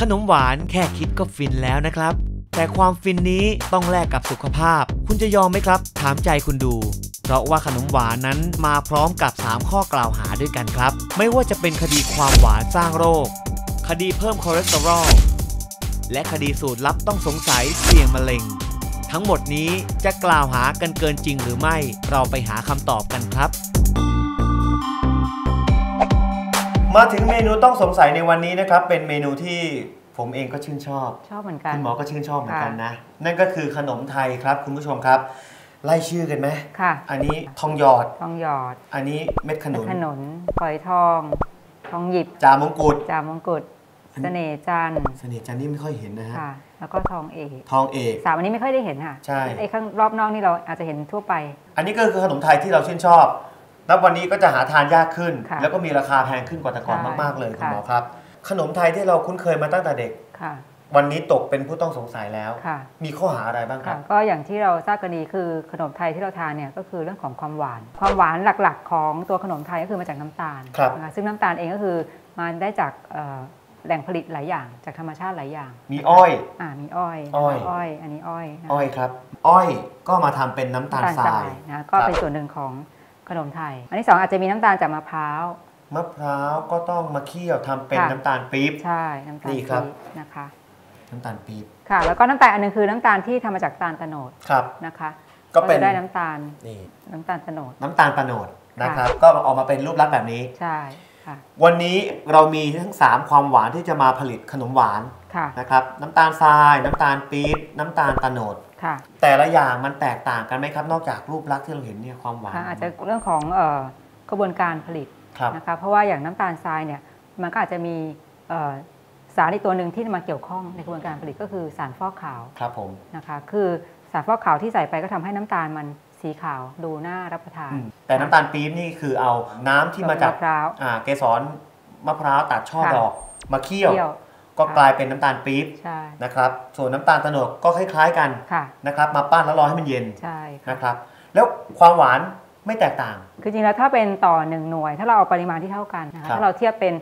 ขนมหวานแค่คิดก็ฟินแล้วนะครับ แต่ความฟินนี้ต้องแลกกับสุขภาพ คุณจะยอมไหมครับ ถามใจคุณดู เพราะว่าขนมหวานนั้นมาพร้อมกับ 3 ข้อกล่าวหาด้วยกันครับ ไม่ว่าจะเป็นคดีความหวานสร้างโรค คดีเพิ่มคอเลสเตอรอลและคดีสูตรลับต้องสงสัยเสี่ยงมะเร็ง ทั้งหมดนี้จะกล่าวหากันเกินจริงหรือไม่ เราไปหาคำตอบกันครับ มาถึงเมนูต้องสงสัยในวันนี้นะครับ เป็นเมนูที่ผมเองก็ชื่นชอบ ชอบเหมือนกันคุณหมอก็ชื่นชอบเหมือนกันค่ะนะ นั่นก็คือขนมไทยครับคุณผู้ชมครับ ไล่ชื่อกันไหมค่ะ อันนี้ทองหยอด ทองหยอด อันนี้เม็ดขนุนขนนฝอยทอง ทองหยิบ จามงกุฎ จามงกุฎเสน่ห์จันทร์เสน่ห์จันทร์นี่ไม่ค่อยเห็นนะฮะค่ะแล้วก็ทองเอก ทองเอกสามอันนี้ไม่ค่อยได้เห็นค่ะ ใช่ ไอ้ข้างรอบนอกนี่เราอาจจะเห็นทั่วไป อันนี้ก็คือขนมไทยที่เราชื่นชอบ นับวันนี้ก็จะหาทานยากขึ้น ค่ะแล้วก็มีราคาแพงขึ้นกว่าแต่ก่อนใช่มาก ๆ เลยคุณค่ะ หมอครับ ขนมไทยที่เราคุ้นเคยมาตั้งแต่เด็ก ค่ะวันนี้ตกเป็นผู้ต้องสงสัยแล้ว ค่ะมีข้อหาอะไรบ้างคค่ะ รับ ก็อย่างที่เราทราบกันดีคือขนมไทยที่เราทานเนี่ยก็คือเรื่องของความหวาน ความหวานหลักๆ ของตัวขนมไทยก็คือมาจากน้ำตาลครับ นะคะซึ่งน้ำตาลเองก็คือมาได้จากเอ่อแหล่งผลิตหลายอย่าง จากธรรมชาติหลายอย่างมีอ้อย อ่ามีอ้อยอ้อย อ้อย อันนี้อ้อยนะคะ อ้อยครับ อ้อยก็มาทำเป็นน้ำตาลทราย นะก็เป็นส่วนหนึ่งของ ขนมไทย อันที่สองอาจจะมีน้ำตาลจากมะพร้าวมะพร้าวก็ต้องมาเคี่ยวทำเป็นค่ะน้ำตาลปี๊บใช่น้ำตาลนี่ครับปี๊บนะคะน้ำตาลปี๊บค่ะ แล้วก็น้ำตาลอันหนึงคือน้ำตาลที่ทำมาจากตาลตะโนดครับนะคะ ก็เป็นจะได้น้ำตาลนี่น้ำตาลตะโนดน้ำตาลตะโนดนะครับ ก็ออกมาเป็นรูปลักษณ์แบบนี้ใช่ค่ะ วันนี้เรามีทั้ง 3 ความหวานที่จะมาผลิตขนมหวานค่ะนะครับน้ำตาลทราย น้ำตาลปี๊บน้ำตาลตะโนดค่ะแต่ละอย่างมันแตกต่างกันไหมครับ นอกจากรูปลักษณ์ที่เราเห็นเนี่ยความหวานค่ะอาจจะเรื่องของเอ่อกระบวนการผลิตครับนะคะเพราะว่าอย่างน้ำตาลทรายเนี่ยมันก็อาจจะมีเอ่อสารอีกตัวหนึ่งที่มาเกี่ยวข้องในกระบวนการผลิตก็คือสารฟอกขาวครับผมนะคะคือสารฟอกขาวที่ใส่ไปก็ทำให้น้ำตาลมัน สีขาวดูน่ารับประทานอืมแต่น้ำตาลปี๊บนี่คือเอาน้ำที่มาจากมะพร้าวอ่าเกสรมะพร้าวตัดช่อค่ะดอกมาเคี่ยวเคี่ยว ก็กลายเป็นน้ำตาลปี๊บใช่นะครับส่วนน้ำตาลตะโนดก็คล้ายๆกันค่ะนะครับมาปั้นแล้วรอให้มันเย็นใช่ค่ะนะครับ แล้วความหวานไม่แตกต่าง คือจริงๆแล้วถ้าเป็นต่อหนึ่งหน่วย ถ้าเราเอาปริมาณที่เท่ากันนะคะครับถ้าเราเทียบเป็น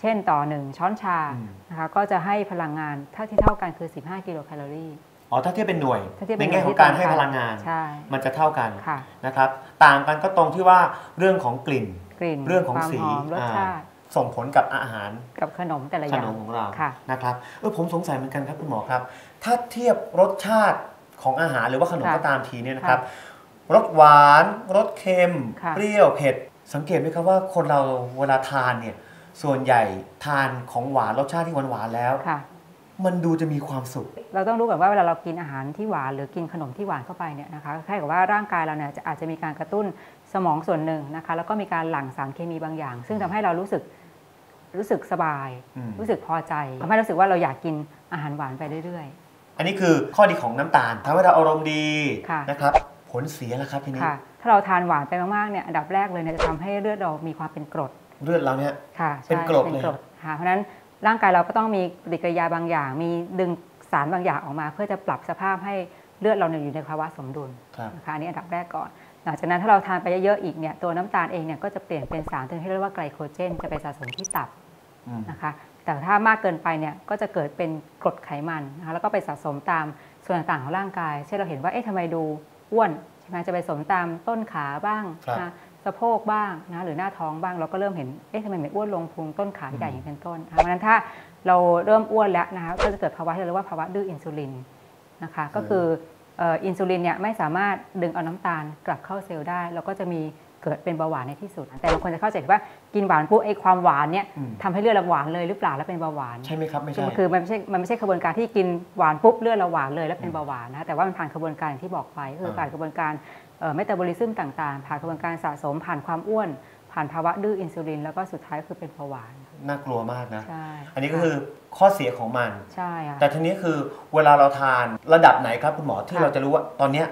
เช่นต่อหนึ่งช้อนชาอืมนะคะก็จะให้พลังงานเท่าที่เท่ากันคือ 15 กิโลแคลอรี่ อ๋อถ้าเทียบเป็นหน่วย ถ้าเทียบในเป็นแง่หขน่อวยงการที่ให้ต่างกันพลังงาน ใช่ มันจะเท่ากันค่ะ นะครับ ต่างกันก็ตรงที่ว่าเรื่องของกลิ่น กลิ่นเรื่องของความสีหอมรสอ่า ชาติส่งผลกับอาหารกับขนมแต่ละอขย่าง นมของเราค่ะ นะครับเออผมสงสัยเหมือนกันครับคุณหมอครับ ถ้าเทียบรสชาติของอาหารหรือว่าขนมค่ะก็ตามทีเนี่ยนะครับรสหวานรสเค็ม ค่ะ เปรี้ยวเผ็ด สังเกตไหมครับว่าคนเราเวลาทานเนี่ยส่วนใหญ่ทานของหวานรสชาติที่หวานๆแล้ว ค่ะ มันดูจะมีความสุข เราต้องรู้ก่อนว่าเวลาเรากินอาหารที่หวานหรือกินขนมที่หวานเข้าไปเนี่ยนะคะคล้ายกับว่าร่างกายเราเนี่ยจะอาจจะมีการกระตุ้นสมองส่วนหนึ่งนะคะแล้วก็มีการหลั่งสารเคมีบางอย่าง ซึ่งทำให้เรารู้สึกรู้สึกสบายอืมรู้สึกพอใจทำให้รู้สึกว่าเราอยากกินอาหารหวานไปเรื่อยอันนี้คือข้อดีของน้ำตาลทำให้เราอารมณ์ดีค่ะนะครับผลเสียแล้วครับทีๆนี้ค่ะถ้าเราทานหวานไปมากๆเนี่ยอันดับแรกเลยเนี่ยจะทำให้เลือดเรามีความเป็นกรด เลือดเราเนี่ยค่ะเป็นใช่กรดเลยค่ะเพราะฉะนั้น ร่างกายเราก็ต้องมีปฏิกิริยาบางอย่าง มีดึงสารบางอย่างออกมา เพื่อจะปรับสภาพให้เลือดเราเนี่ยอยู่ในภาวะสมดุลครับนะคะอันนี้อันดับแรกก่อน หลังจากนั้นถ้าเราทานไปเยอะๆอีกเนี่ยตัวน้ำตาลเองเนี่ยก็จะเปลี่ยนเป็นสารที่เรียกว่าไกลโคเจน จะไปสะสมที่ตับอืมนะคะแต่ถ้ามากเกินไปเนี่ยก็จะเกิดเป็นกรดไขมันนะคะแล้วก็ไปสะสมตามส่วนต่างๆของร่างกาย เช่นเราเห็นว่าเอ๊ะทำไมดูอ้วนใช่ไหมจะไปสมตามต้นขาบ้างครับนะ สะโพกบ้างนะหรือหน้าท้องบ้างเราก็เริ่มเห็นเอ๊ะทำไมไม่อ้วนลงพุงต้นขาใหญ่อย่างเป็นต้นนะคะเพราะฉะนั้นถ้าเราเริ่มอ้วนแล้วนะคะก็จะเกิดภาวะที่เราเรียกว่าภาวะดื้ออินซูลินนะคะก็คือเอ่ออินซูลินเนี่ยไม่สามารถดึงเอาน้ำตาลกลับเข้าเซลล์ได้แล้วก็จะมีเกิดเป็นเบาหวานในที่สุด แต่บางคนจะเข้าใจว่ากินหวานปุ๊บไอ้ความหวานเนี่ยอืมทำให้เลือดเราหวานเลยหรือเปล่าแล้วเป็นเบาหวานใช่ไหมครับไม่คือใช่มันคือมันไม่ใช่มันไม่ใช่กระบวนการที่กินหวานปุ๊บเลือดเราหวานเลยแล้วเป็นเบาหวานนะแต่ว่ามันผ่านกระบวนการอย่างที่บอกไปก็คือผ่านกระบวนการ เมตาบอลิซึมต่างๆ ผ่านกระบวนการสะสมผ่านความอ้วน ผ่านภาวะดื้ออินซูลิน แล้วก็สุดท้ายก็คือเป็นเบาหวาน น่ากลัวมากนะ ใช่ อันนี้ก็คือข้อเสียของมัน ใช่ค่ะแต่ทีนี้คือเวลาเราทานระดับไหนครับคุณหมอที่ค่ะเราจะรู้ว่าตอนเนี้ย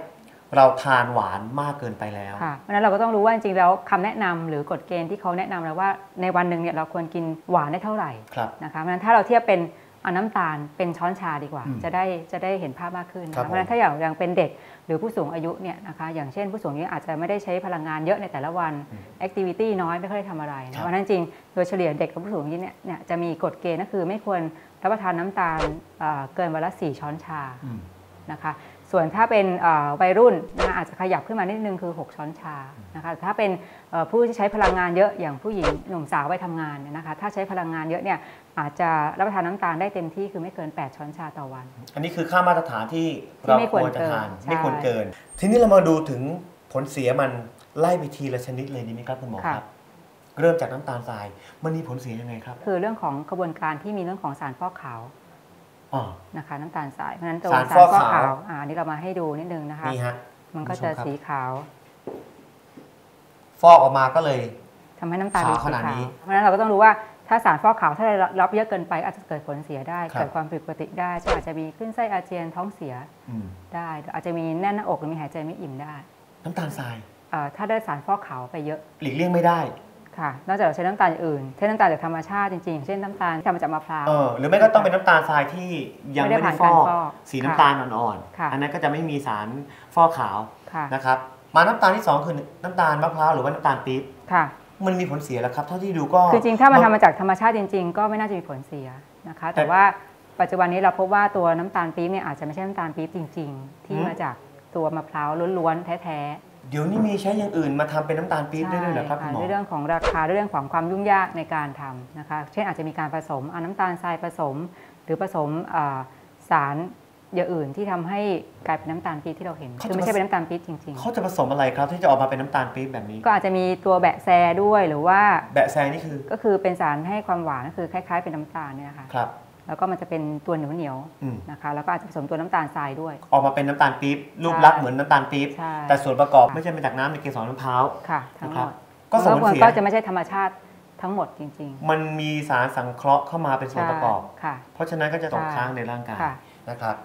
เราทานหวานมากเกินไปแล้วค่ะเพราะฉะนั้นเราก็ต้องรู้ว่าจริงๆแล้วคำแนะนำหรือกฎเกณฑ์ที่เขาแนะนำเราว่าในวันหนึ่งเนี่ยเราควรกินหวานได้เท่าไหร่ครับนะคะเพราะฉะนั้นถ้าเราเทียบเป็น เอาน้ำตาลเป็นช้อนชาดีกว่าอืมจะได้จะได้เห็นภาพมากขึ้นนะครัคะบเพราะฉะนั้นถ้าอย่างยังเป็นเด็กหรือผู้สูงอายุเนี่ยนะคะอย่างเช่นผู้สูงอายุอาจจะไม่ได้ใช้พลังงานเยอะในแต่ละวันอืมแอคทิวิตี้น้อยไม่ค่อยได้ทำอะไรครันะบเพราะฉะนั้นจริงโดยเฉลี่ยเด็กกับผู้สูงอายุเนี่ยเนี่ยจะมีกฎเกณฑ์ก็คือไม่ควรรับประทานน้ำตาลเอ่อเกินวันละ4ช้อนชาอืมนะคะส่วนถ้าเป็นเอ่อวัยรุ่นนะอาจจะขยับขึ้นมานิดนึงคือ 6 ช้อนชานะคะถ้าเป็นเอ่อผู้ที่ใช้พลังงานเยอะอย่างผู้หญิงหนุ่มสาววัยทำงานเนี่ยนะคะถ้าใช้พลังงานเยอะเนี่ย อาจจะรับประทานน้ำตาลได้เต็มที่คือไม่เกิน 8 ช้อนชาต่อวัน อันนี้คือค่ามาตรฐานที่ที่เราไม่คควรวรจะทานเกินไม่ควรใช่เกิน ทีนี้เรามาดูถึงผลเสียมันไล่ไปทีละชนิดเลยดีไหมครับคุณหมอค่ะครับ เริ่มจากน้ำตาลทรายมันมีผลเสียยังไงครับคือเรื่องของกระบวนการที่มีเรื่องของสารฟอกขาวอ๋อ นะคะ น้ำตาลทรายเพราะฉะนั้นตัวสารสารฟอกฟอกขาวขาว อ่าอันนี้เรามาให้ดูนิดนึงนะคะ นี่ฮะ มันก็คุณจะผู้ชมครับ สีขาวฟอกออกมาก็เลย ทำให้น้ำตาลเป็นขาวขสีนาดขานี้วเพราะฉะนั้นเราก็ต้องรู้ว่า ถ้าสารฟอกขาวถ้าเรารับเยอะเกินไปอาจจะเกิดผลเสียได้ครับเกิดความผิดปกติได้เช่นอาจจะมีขึ้นไส้อาเจียนท้องเสียอืมได้ อาจจะมีแน่นหน้าอกหรือมีหายใจไม่อิ่มได้ น้ำตาลทรายเอ่อถ้าได้สารฟอกขาวไปเยอะ หลีกเลี่ยงไม่ได้ค่ะ นอกจากเราใช้น้ำตาลอย่างอื่นใช้น้ำตาลจากธรรมชาติจริงๆอย่างเช่นน้ำตาลที่ทำมาจากมะพร้าวเออหรือไม่ก็ต้องเป็นน้ำตาลทรายที่ยังไม่ไม่ได้ได้ผ่านฟอกการฟอกสีน้ำตาลอ่อนค่ะๆอันนั้นก็จะไม่มีสารฟอกขาวค่ะนะครับ มาน้ำตาลที่สองคือน้ำตาลมะพร้าวหรือว่าน้ำตาลปี๊บค่ะ มันมีผลเสียแล้วครับ เท่าที่ดูก็คือจริงถ้ามันทำมาจากธรรมชาติจริง ๆ ก็ไม่น่าจะมีผลเสียนะคะ แต่แต่ว่าปัจจุบันนี้เราพบว่าตัวน้ำตาลปี๊บเนี่ยอาจจะไม่ใช่น้ำตาลปี๊บจริง ๆ ที่อืมมาจากตัวมะพร้าวล้วนๆแท้ๆเดี๋ยวนี้มีใช้อย่างอื่นมาทำเป็นน้ำตาลปี๊บได้ด้วยเหรอครับคุณหมอใช่ะด้วยเรื่องของราคาด้วยเรื่องของความยุ่งยากในการทำนะคะ เช่นอาจจะมีการผสมเอาน้ำตาลทรายผสม หรือผสมเอ่อสาร อย่างอื่นที่ทำให้กลายเป็นน้ำตาลปี๊บที่เราเห็นเขาจะคือไม่ใช่เป็นน้ำตาลปี๊บจริงเขาจะผสมอะไรครับที่จะออกมาเป็นน้ำตาลปี๊บแบบนี้ๆก็อาจจะมีตัวแบะแซด้วยหรือว่าแบะแซนี่คือ ก็คือเป็นสารให้ความหวานก็คือคล้าย ๆ เป็นน้ำตาลเนี่ยนะคะครับแล้วก็มันจะเป็นตัวเหนียวเหนียวๆอืมนะคะแล้วก็อาจจะผสมตัวน้ำตาลทรายด้วย ออกมาเป็นน้ำตาลปี๊บรูปลักษณ์เหมือนน้ำตาลปี๊บใช่แต่ส่วนประกอบค่ะไม่ใช่มาจากน้ำในเกสรมะพร้าวค่ะทั้งหมนะครับดก็ส่งผลมันเสียก็จะไม่ใช่ธรรมชาติทั้งหมดจริงมันมีสารสังเคราะห์เข้ามาเป็นๆส่วนประกอบใช่ค่ะเพราะฉะนั้นก็จะตกใช่ค้างในร่างกายค่ะนะครับ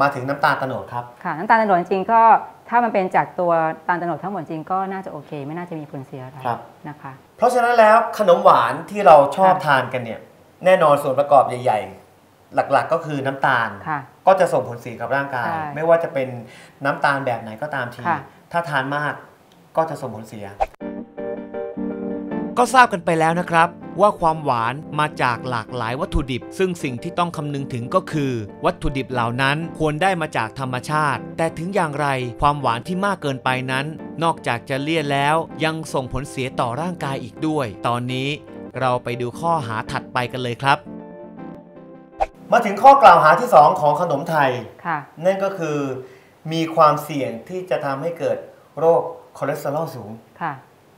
มาถึงน้ำตาลโตโนดครับค่ะน้ำตาลตะโนดจริงๆก็ถ้ามันเป็นจากตัวตาลตะโนดทั้งหมดจริงก็น่าจะโอเค ไม่น่าจะมีผลเสียอะไรครับนะคะ เพราะฉะนั้นแล้วขนมหวานที่เราชอบค่ะทานกันเนี่ยแน่นอนส่วนประกอบใหญ่ ๆ หลักๆ ก็คือน้ำตาลค่ะก็จะส่งผลเสียกับร่างกายใช่ไม่ว่าจะเป็นน้ำตาลแบบไหนก็ตามทีค่ะถ้าทานมากก็จะส่งผลเสีย ก็ทราบกันไปแล้วนะครับ ว่าความหวานมาจากหลากหลายวัตถุดิบ ซึ่งสิ่งที่ต้องคำนึงถึงก็คือ วัตถุดิบเหล่านั้นควรได้มาจากธรรมชาติ แต่ถึงอย่างไรความหวานที่มากเกินไปนั้น นอกจากจะเลี่ยนแล้วยังส่งผลเสียต่อร่างกายอีกด้วย ตอนนี้เราไปดูข้อหาถัดไปกันเลยครับ มาถึงข้อกล่าวหาที่ 2 ของขนมไทย ค่ะ นั่นก็คือ มีความเสี่ยงที่จะทำให้เกิดโรคคอเลสเตอรอลสูง ค่ะ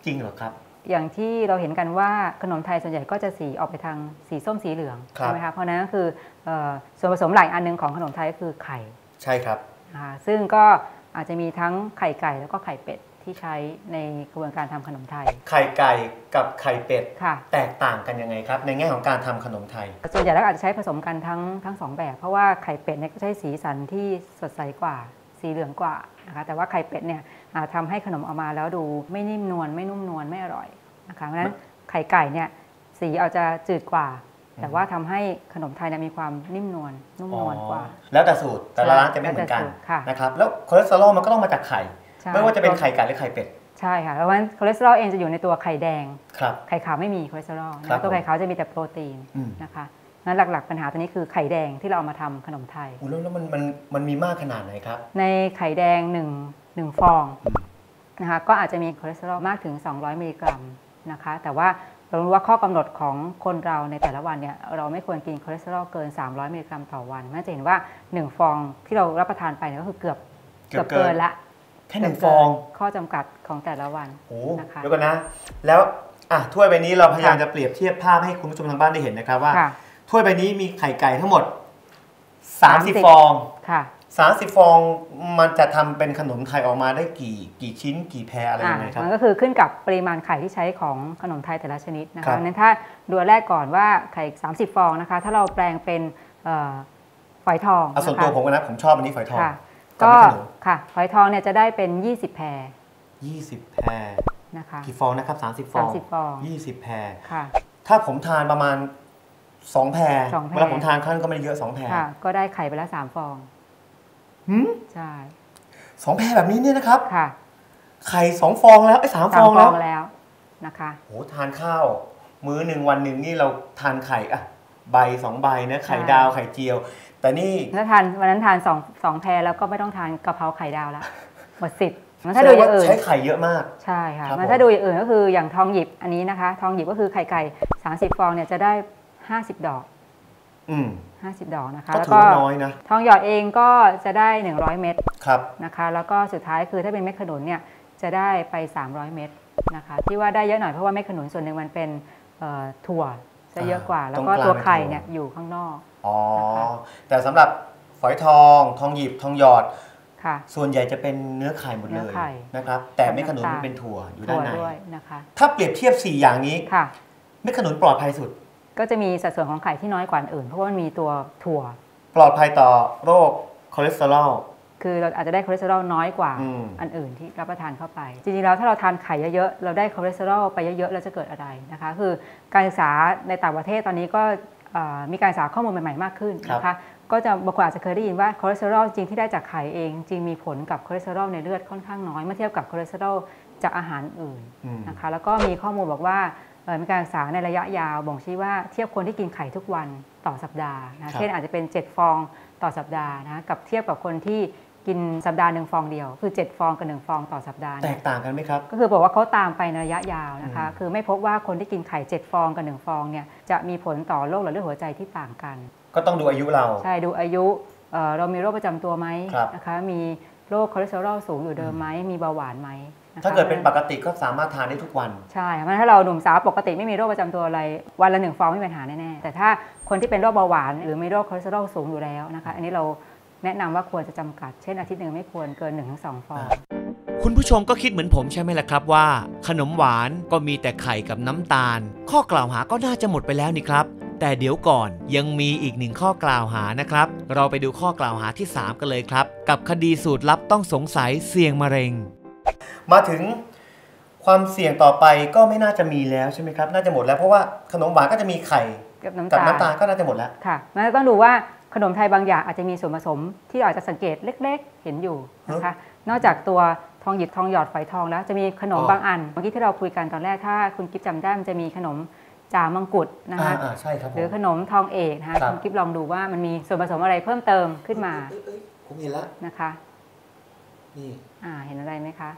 จริงเหรอครับ อย่างที่เราเห็นกันว่าขนมไทยส่วนใหญ่ก็จะสีออกไปทางสีส้มสีเหลืองครับใช่ไหมคะเพราะฉะนั้นก็คือเอ่อส่วนผสมหลักอันหนึงของขนมไทยก็คือไข่ใช่ครับนะคะซึ่งก็อาจจะมีทั้งไข่ไก่แล้วก็ไข่เป็ดที่ใช้ในกระบวนการทำขนมไทย ไข่ไก่กับไข่เป็ดค่ะแตกต่างกันยังไงครับ ในแง่ของการทำขนมไทยส่วนใหญ่แล้วอาจจะใช้ผสมกันทั้งทั้งสองแบบ เพราะว่าไข่เป็ดเนี่ยก็ใช้สีสันที่สดใสกว่า สีเหลืองกว่านะคะแต่ว่าไข่เป็ดเนี่ยอ่าทำให้ขนมออกมาแล้วดูไม่นิ่มนวลไม่นุ่มนวลไม่อร่อยนะคะเพราะฉะนั้นไข่ไก่เนี่ยสีอาจจะจืดกว่า แต่ว่าทำให้ขนมไทยเนี่ยมีความนิ่มนวลนุ่มนวลกว่า แล้วแต่สูตรแต่ละร้านจะไม่เหมือนกันแล้วแต่สูตรค่ะนะครับแล้วคอเลสเตอรอลมันก็ต้องมาจากไข่ใช่ไม่ว่าจะเป็นไข่ไก่หรือไข่เป็ดใช่ค่ะแล้วเพราะฉะนั้นคอเลสเตอรอลเองจะอยู่ในตัวไข่แดงครับไข่ขาวไม่มีคอเลสเตอรอลครับตัวไข่ขาวจะมีแต่โปรตีนอืมนะคะ งั้นหลักๆ ปัญหาตัวนี้คือไข่แดงที่เราเอามาทำขนมไทยอุ๊ยแล้วแล้วมันมันมันมีมากขนาดไหนครับ ในไข่แดง1 1ฟองนะคะก็อาจจะมีคอเลสเตอรอลมากถึง 200 มิลลิกรัมนะคะ แต่ว่าเรารู้ว่าข้อกำหนดของคนเราในแต่ละวันเนี่ยเราไม่ควรกินคอเลสเตอรอลเกิน 300 มิลลิกรัมต่อวันน่าจะเห็นว่า 1 ฟองที่เรารับประทานไปเนี่ยก็คือเกือบเกือบเกินละแค่หนึ่งฟเกืบองเกิข้อจำกัดของแต่ละวันโอ้นะคะเดี๋ยวก่อนนะ แล้วอะถ้วยใบนี้เราพยายามค่ะจะเปรียบเทียบภาพให้คุณผู้ชมทางบ้านได้เห็นนะครับว่าค่ะ ถ้วยใบนี้มีไข่ไก่ทั้งหมด 30 30ฟองค่ะ30 ฟองมันจะทำเป็นขนมไทยออกมาได้กี่กี่ชิ้นกี่แพรอะไรยังไงครับมันก็คือขึ้นกับปริมาณไข่ที่ใช้ของขนมไทยแต่ละชนิดนะครัคะบนั้นถ้าดูอันแรกก่อนว่าไข่ 30 ฟองนะคะ ถ้าเราแปลงเป็นเอ่อฝอยทองเอาส่วนนะคะตัวผมกันนะผมชอบอันนี้ฝอยทองค่ะกับก็ไม่ขนมค่ะฝอยทองเนี่ยจะได้เป็น 20 แพร 20 แพรนะคะกี่ฟองนะครับ 30 ฟอง30 ฟอง 20 แพรค่ะถ้าผมทานประมาณ 2แพรสองแพร เวลาผมทานครั้งก็ไม่ได้เยอะ2แพรค่ะ ก็ได้ไข่ไปแล้ว3ฟอง หืมใช่สองแพรแบบนี้เนี่ยนะครับ ค่ะไข่สองฟองแล้วไอ้สามฟสาอมงฟแล้อวงแล้วนะคะ โหทานข้าว มื้อหนึ่งวันหนึ่งนี่เราทานไข่อะใบสองใบนะไข่ใช่ ดาวไข่เจียว แต่นี่ถ้าทานวันนั้นทานสองสองแพรแล้วก็ไม่ต้องทานกะเพราไข่ดาวแล้วหมดสิทธิ์งั้นแสถ้าดดูงอย่าว่างอื่น ใช้ไข่เยอะมาก ใช่ค่ะครับงั้นผมถ้าดูอย่างอื่นก็คืออย่างทองหยิบอันนี้นะคะ ทองหยิบก็คือไข่ไก่30 ฟองเนี่ยจะได้ 50 ดอก อืม 50 ดอกนะคะก็แล้วถือก็ว่าน้อยนะ ทองหยอดเองก็จะได้ 100 เม็ดครับนะคะ แล้วก็สุดท้ายคือถ้าเป็นเม็ดขนุนเนี่ยจะได้ไป 300 เม็ดนะคะ ที่ว่าได้เยอะหน่อยเพราะว่าเม็ดขนุนส่วนหนึ่งมันเป็นเอ่อถั่วจะเยอะกว่าอ่าแล้วก็ตรงกลางตัวไข่เป็นถั่วเนี่ยอยู่ข้างนอกอ๋อนะคะแต่สำหรับฝอยทอง ทองหยิบทองหยอดค่ะส่วนใหญ่จะเป็นเนื้อไข่หมดเลเนื้ยอไข่นะครับ แต่เม็ดขนุนกับน้ำตาลมันเป็นถั่วอยู่ด้าถั่วนในด้วยนะคะ ถ้าเปรียบเทียบ 4 อย่างนี้ค่ะเม็ดขนุนปลอดภัยสุด ก็จะมีสัดส่วนของไข่ที่น้อยกว่าอันอื่น เพราะว่ามันมีตัวถั่ว ปลอดภัยต่อโรคคอเลสเตอรอลคือเราอาจจะได้คอเลสเตอรอลน้อยกว่าอืม อันอื่นที่รับประทานเข้าไป จริงๆแล้วถ้าเราทานไข่เยอะๆ เราได้คอเลสเตอรอลไปเยอะๆ แล้วจะเกิดอะไรนะคะ คือการศึกษาในต่างประเทศตอนนี้ก็เอ่อมีการศึกษาข้อมูลใหม่ๆ มากขึ้นนะคะ ก็จะบางคนอาจจะเคยได้ยินว่าคอเลสเตอรอลจริงที่ได้จากไข่เอง จริงมีผลกับคอเลสเตอรอลในเลือดค่อนข้างน้อยเมื่อเทียบกับคอเลสเตอรอลจากอาหารอื่น อืม นะคะแล้วก็มีข้อมูลบอกว่าเอ่อ มีการศึกษาในระยะยาวบ่งชี้ว่าเทียบคนที่กินไข่ทุกวันต่อสัปดาห์นะเช่นอาจจะเป็น 7 ฟองต่อสัปดาห์นะกับเทียบกับคนที่กินสัปดาห์หนึ่งฟองเดียว คือ 7 ฟองกับ1ฟองต่อสัปดาห์แตเนี่ยกต่างกันไหมครับ ก็คือบอกว่าเขาตามไปในระยะยาวนะคะอืมคือไม่พบว่าคนที่กินไข่ 7 ฟองกับ1ฟองเนี่ยจะมีผลต่อโรคหลอดเลือดหัวใจที่ต่างกัน ก็ต้องดูอายุเรา ใช่ดูอายุเอ่อเรามีโรคประจำตัวไหมครับนะคะมีโรคคอเลสเตอรอลสูงอยู่เดิมไหมมีเบาหวานไหมะคะ ถ้าเกิดเป็นปกติก็สามารถทานได้ทุกวัน ใช่เพราะฉะนั้นถ้าเราหนุ่มสาวปกติไม่มีโรคประจำตัวอะไร วันละหนึ่งฟองไม่มีปัญหาแน่ๆแต่ถ้าคนที่เป็นโรคเบาหวาน หรือมีโรคคอเลสเตอรอลสูงอยู่แล้วนะคะ อันนี้เราแนะนำว่าควรจะจำกัด เช่นอาทิตย์หนึ่งไม่ควรเกิน1นถึงสฟอง คุณผู้ชมก็คิดเหมือนผมใช่ไหมล่ะครับว่า ขนมหวานก็มีแต่ไข่กับน้ำตาล ข้อกล่าวหาก็น่าจะหมดไปแล้วนี่ครับแต่เดี๋ยวก่อนยังมีอีกหนึ่งข้อกล่าวหานะครับ เราไปดูข้อกล่าวหาที่ 3 กันเลยครับ กับคดีสูตรลับต้องสงสัยเสี่ยงมะเร็ง มาถึงความเสี่ยงต่อไปก็ไม่น่าจะมีแล้วใช่ไหมครับ น่าจะหมดแล้วเพราะว่าขนมหวานก็จะมีไข่กับน้ำกับตาลน้ำตาลก็น่าจะหมดแล้วค่ะมันต้องดูว่าขนมไทยบางอย่างอาจจะมีส่วนผสมที่เราอาจจะสังเกตเล็ก ๆ เห็นอยู่นะคะ นอกจากตัวทองหยิบทองหยอดฝอยทองแล้วจะมีขนมอ๋อบางอันเมื่อกี้ที่เราคุยกันตอนแรกถ้าคุณกิฟจำได้มันจะมีขนมจ่ามังกุฎนะคะอ่าๆใช่ครับผมหรือขนมทองเอกนะคะครับคุณกิฟลองดูว่ามันมีส่วนผสมอะไรเพิ่มเติมขึ้นมาเอ้ยเอ้ยผมเห็นแล้วนะคะนี่อ่าเห็นอะไรไหมคะ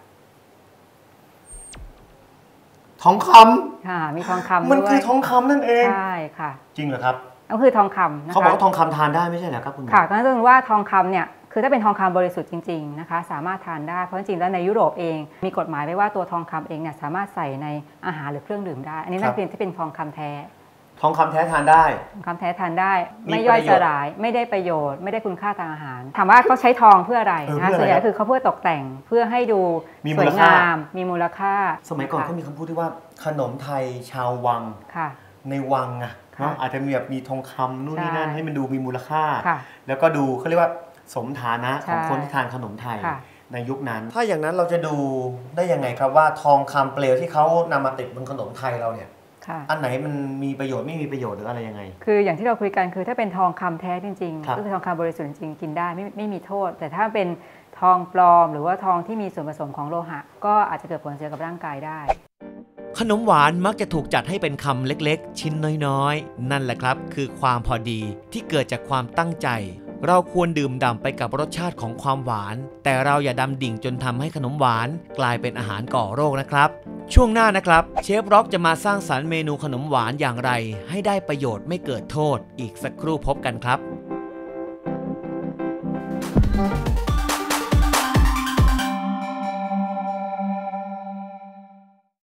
ทองคำค่ะ มีทองคำมันด้วคืยอทองคำนั่นเอง ใช่ค่ะ จริงเหรอครับก็คือทองคำนะคะเขาบอกว่าทองคำทานได้ไม่ใช่เหรอครับคุณหมอค่ะก็ต้องดูว่าทองคำเนี่ยคือถ้าเป็นทองคำบริสุทธิ์จริงๆนะคะสามารถทานได้เพราะจริงๆแล้วในยุโรปเอง มีกฎหมายไว้ว่าตัวทองคำเองเนี่ยสามารถใส่ในอาหารหรือเครื่องดื่มได้ อันนี้ครันั่บนเป็นที่เป็นทองคำแท้ ทองคำแท้ทานได้ทองคำแท้ทานได้มีไม่ย่อยประโยสชน์ลาย ไม่ได้ประโยชน์ ไม่ได้คุณค่าทางอาหาร ถามว่าเขาใช้ทองเพื่ออะไรเออนะเพื่ออะไรส่วนใหญ่ครับคือเขาเพื่อตกแต่ง เพื่อให้ดูมีสมูวลยค่างาม มีมูลค่า สมัยก่อนนะคะเขามีคำพูดที่ว่าขนมไทยชาววังค่ะในวังอะค่ะเนาะอาจจะมีแบบมีทองคำนู่นนี่นั่นใช่ให้มันดูมีมูลค่าค่ะแล้วก็ดูเขาเรียกว่าสมฐานะของใช่คนที่ทานขนมไทยค่ะในยุคนั้น ถ้าอย่างนั้นเราจะดูได้ยังไงครับว่าทองคำเปลวที่เขานำมาติดบนขนมไทยเราเนี่ยค่ะ อันไหนมันมีประโยชน์ไม่มีประโยชน์หรืออะไรยังไง คืออย่างที่เราคุยกันคือถ้าเป็นทองคำแท้จริงครับๆก็คือทองคำบริสุทธิ์จริงๆกินได้ไม่ไม่มีโทษ แต่ถ้าเป็นทองปลอม หรือว่าทองที่มีส่วนผสมของโลหะ ก็อาจจะเกิดผลเสียกับร่างกายได้ ขนมหวานมักจะถูกจัดให้เป็นคำเล็กๆ ชิ้นน้อยๆ นั่นแหละครับ คือความพอดีที่เกิดจากความตั้งใจ เราควรดื่มด่ำไปกับรสชาติของความหวาน แต่เราอย่าดำดิ่งจนทำให้ขนมหวาน กลายเป็นอาหารก่อโรคนะครับ ช่วงหน้านะครับ เชฟร็อกจะมาสร้างสรรค์เมนูขนมหวานอย่างไร ให้ได้ประโยชน์ไม่เกิดโทษ อีกสักครู่พบกันครับ